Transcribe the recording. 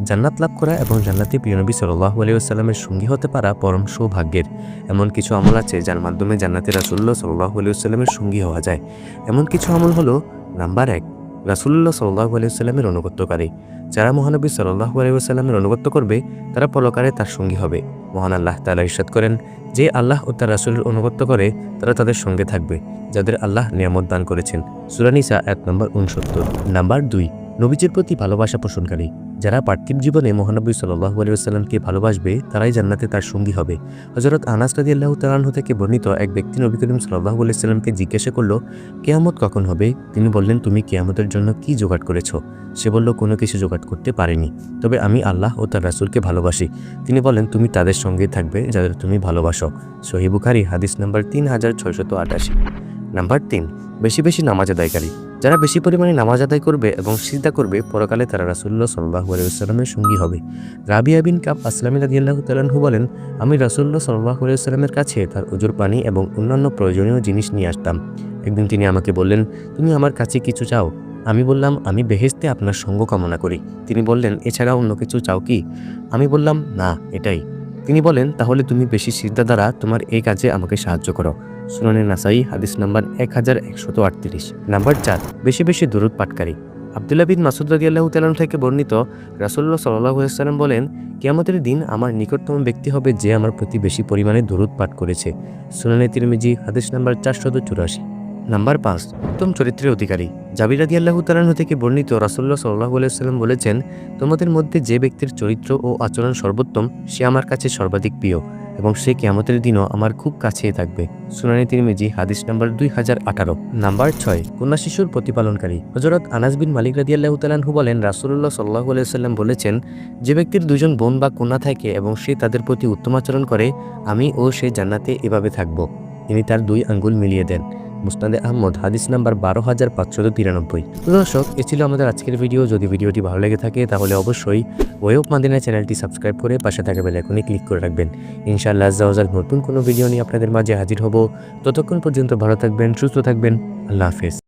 জান্নাত লাভ করা এবং জান্নাতি প্রিয়নবী সাল্লাহ আলিয়াল্লামের সঙ্গী হতে পারা পরম সৌভাগ্যের। এমন কিছু আমল আছে যার মাধ্যমে জান্নাতি রাসুল্লাহ সাল্লাহ আলিয়াল্লামের সঙ্গী হওয়া যায়। এমন কিছু আমল হলো নাম্বার এক রাসুল্লাহ সাল্লাহ আলিয়াল্লামের অনুগত্যকারী। যারা মহানবী সাল্লাহ আলিয়াল্লামের অনুগত্য করবে, তারা পরকারে তার সঙ্গী হবে। মহান আল্লাহ তালা ইরশাদ করেন, যে আল্লাহ ও তার রাসুলের অনুগত্য করে, তারা তাদের সঙ্গে থাকবে, যাদের আল্লাহ নিয়ামত দান করেছেন। সুরানিসা এক নম্বর উনসত্তর। নাম্বার দুই, নবীজির প্রতি ভালোবাসা পোষণকারী। যারা পার্থিব জীবনে মহানবী সাল্লাহ আলিয়াল্লামকে ভালোবাসবে, তারাই জান্নাতে তার সঙ্গী হবে। হজরত আনাস রাদি আল্লাহ তালাহ থেকে বর্ণিত এক ব্যক্তি নবী করিম সাল্লাহ আলিয়াল্লামকে জিজ্ঞাসা করল, কেয়ামত কখন হবে? তিনি বললেন, তুমি কেয়ামতের জন্য কি জোগাড় করেছ? সে বলল, কোনো কিছু জোগাড় করতে পারেনি। তবে আমি আল্লাহ ও তার রাসুলকে ভালোবাসি। তিনি বলেন, তুমি তাদের সঙ্গে থাকবে যাদের তুমি ভালোবাসো। সহি বুখারি, হাদিস নাম্বার তিন হাজার ছয়শত আটাশি। নাম্বার তিন, বেশি বেশি নামাজ আদায়কারী। যারা বেশি পরিমাণে নামাজ আদায় করবে এবং সিজদা করবে, পরকালে তারা রাসুল্লাহ সাল্লাহ আলাইসাল্লামের সঙ্গী হবে। রাবিয়া বিন কাব আসলামী রাদিয়াল্লাহু তালাহু বলেন, আমি রাসুল্লাহ সাল্লাহ আলাইসাল্লামের কাছে তার উজুর পানি এবং অন্যান্য প্রয়োজনীয় জিনিস নিয়ে আসতাম। একদিন তিনি আমাকে বললেন, তুমি আমার কাছে কিছু চাও? আমি বললাম, আমি বেহেস্তে আপনার সঙ্গ কামনা করি। তিনি বললেন এছাড়া অন্য কিছু চাও কি? আমি বললাম, না, এটাই। তিনি বলেন, তাহলে তুমি বেশি সিদ্ধা দ্বারা তোমার এই কাজে আমাকে সাহায্য করো। সুনানের নাসাই, হাদিস নাম্বার এক হাজার একশত আটত্রিশ। নাম্বার চার, বেশি বেশি দূরত পাটকারী আবদুল্লাহ বিন মাসুদ রাদিয়াল্লাহু তাআলা থেকে বর্ণিত রাসূলুল্লাহ সাল্লাল্লাহু আলাইহি সাল্লাম বলেন, কিয়ামতের দিন আমার নিকটতম ব্যক্তি হবে যে আমার প্রতি বেশি পরিমাণে দূরত পাঠ করেছে। সুনানে তিরমিজি, হাদিস নাম্বার চারশত চুরাশি। নাম্বার পাঁচ, উত্তম চরিত্রের অধিকারী। জাবির রাদি আল্লাহ তালাহ থেকে বর্ণিত রাসুল্লাহ সাল্লাহ আলাইসাল্লাম বলেছেন, তোমাদের মধ্যে যে ব্যক্তির চরিত্র ও আচরণ সর্বোত্তম, সে আমার কাছে সর্বাধিক প্রিয়। এবং সে কেয়ামতের দিনও আমার খুব কাছে থাকবে। সুনানি তিরমিজি, হাদিস নাম্বার দুই হাজার আঠারো। নাম্বার ছয়, কন্যা শিশুর প্রতিপালনকারী। হজরত আনাস বিন মালিক রাদি আল্লাহ তালাহু বলেন রাসুল্লাহ সাল্লাহ আলাইসাল্লাম বলেছেন, যে ব্যক্তির দুজন বোন বা কন্যা থাকে এবং সে তাদের প্রতি উত্তম আচরণ করে, আমি ও সে জান্নাতে এভাবে থাকব। তিনি তার দুই আঙ্গুল মিলিয়ে দেন। মুস্তাদে আহমদ, হাদিস নাম্বার বারো হাজার পাঁচশো তিরানব্বই। তো দর্শক, এ ছিল আমাদের আজকের ভিডিও। যদি ভিডিওটি ভালো লেগে থাকে, তাহলে অবশ্যই ওয়ে অফ মাদিনা চ্যানেলটি সাবস্ক্রাইব করে পাশে থাকা বেলাইকনে ক্লিক করে রাখবেন। ইনশাআল্লাহ আজ্জাওয়াজাল নতুন কোনো ভিডিও নিয়ে আপনাদের মাঝে হাজির হব। ততক্ষণ পর্যন্ত ভালো থাকবেন, সুস্থ থাকবেন। আল্লাহ হাফেজ।